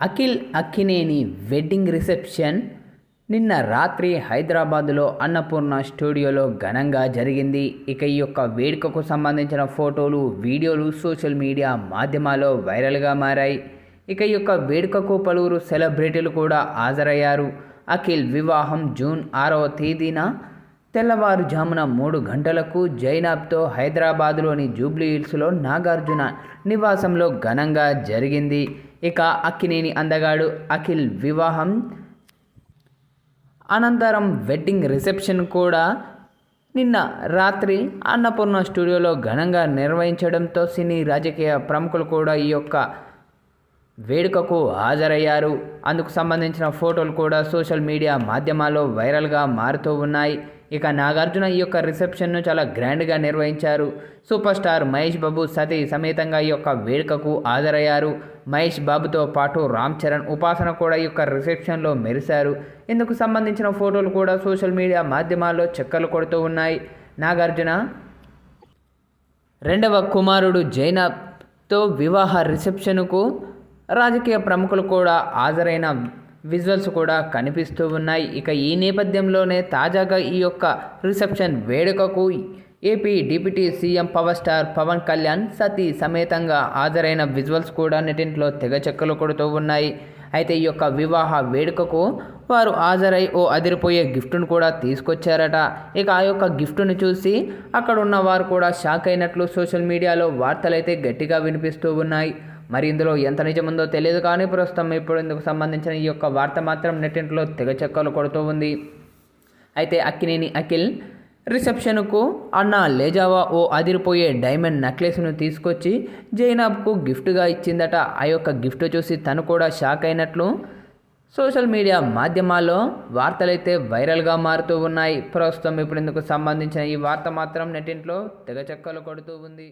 Akhil Akkineni wedding reception నిన్న రాత్రి హైదరాబాద్లో అన్నపూర్ణ స్టూడియోలో ఘనంగా జరిగింది. ఇక ఈ యొక్క వేడుకకు సంబంధించిన ఫోటోలు వీడియోలు సోషల్ మీడియా మాధ్యమాల్లో వైరల్గా మారాయి. ఇక ఈ యొక్క వేడుకకు పలువురు సెలబ్రిటీలు కూడా హాజరయ్యారు. అఖిల్ వివాహం జూన్ ఆరవ తేదీన తెల్లవారుజామున మూడు గంటలకు జైనాబ్తో హైదరాబాదులోని జూబ్లీ హిల్స్లో నాగార్జున నివాసంలో ఘనంగా జరిగింది. ఇక అక్కినేని అందగాడు అఖిల్ వివాహం. అనంతరం వెడ్డింగ్ రిసెప్షన్ కూడా. నిన్న రాత్రి అన్నపూర్ణ స్టూడియోలో ఘనంగా నిర్వహించడంతో సినీ రాజకీయ ప్రముఖులు కూడా ఈ యొక్క వేడుకకు హాజరయ్యారు. అందుకు సంబంధించిన ఫోటోలు కూడా సోషల్ మీడియా మాధ్యమాల్లో వైరల్గా మారుతూ ఉన్నాయి. ఇక నాగార్జున ఈ యొక్క రిసెప్షన్ను చాలా గ్రాండ్గా నిర్వహించారు. సూపర్ స్టార్ మహేష్ బాబు సతీ సమేతంగా ఈ యొక్క వేడుకకు హాజరయ్యారు. మహేష్ బాబుతో పాటు రామ్ చరణ్ ఉపాసన కూడా ఈ యొక్క రిసెప్షన్లో మెరిశారు. ఇందుకు సంబంధించిన ఫోటోలు కూడా సోషల్ మీడియా మాధ్యమాల్లో చెక్కలు కొడుతూ ఉన్నాయి. నాగార్జున రెండవ కుమారుడు జైనబ్తో వివాహ రిసెప్షన్కు రాజకీయ ప్రముఖులు కూడా హాజరైన విజువల్స్ కూడా కనిపిస్తూ ఉన్నాయి. ఇక ఈ నేపథ్యంలోనే తాజాగా ఈ యొక్క రిసెప్షన్ వేడుకకు AP deputy CM power star Pawan Kalyan సతీ సమేతంగా హాజరైన విజువల్స్ కూడా నెటింట్లో తెగ చెక్కలు కొడుతూ ఉన్నాయి. అయితే ఈ యొక్క వివాహ వేడుకకు వారు హాజరై ఓ అదిరిపోయే గిఫ్ట్ను కూడా తీసుకొచ్చారట. ఇక ఆ యొక్క గిఫ్ట్ను చూసి అక్కడ ఉన్న వారు కూడా షాక్ అయినట్లు సోషల్ మీడియాలో వార్తలైతే గట్టిగా వినిపిస్తూ ఉన్నాయి. మరి ఇందులో ఎంత నిజముందో తెలియదు కానీ ప్రస్తుతం ఇప్పుడు ఇందుకు సంబంధించిన ఈ యొక్క వార్త మాత్రం నెట్టింట్లో తెగ చెక్కలు కొడుతూ ఉంది. అయితే అక్కినేని అఖిల్ రిసెప్షన్కు అన్న లేజావా ఓ అదిరిపోయే డైమండ్ నెక్లెస్ను తీసుకొచ్చి జైనాబ్కు గిఫ్ట్గా ఇచ్చిందట. ఆ యొక్క గిఫ్ట్ చూసి తను కూడా షాక్ అయినట్లు సోషల్ మీడియా మాధ్యమాల్లో వార్తలైతే వైరల్గా మారుతూ ఉన్నాయి. ప్రస్తుతం ఇప్పుడు ఇందుకు సంబంధించిన ఈ వార్త మాత్రం నెట్టింట్లో తెగ చెక్కలు కొడుతూ ఉంది.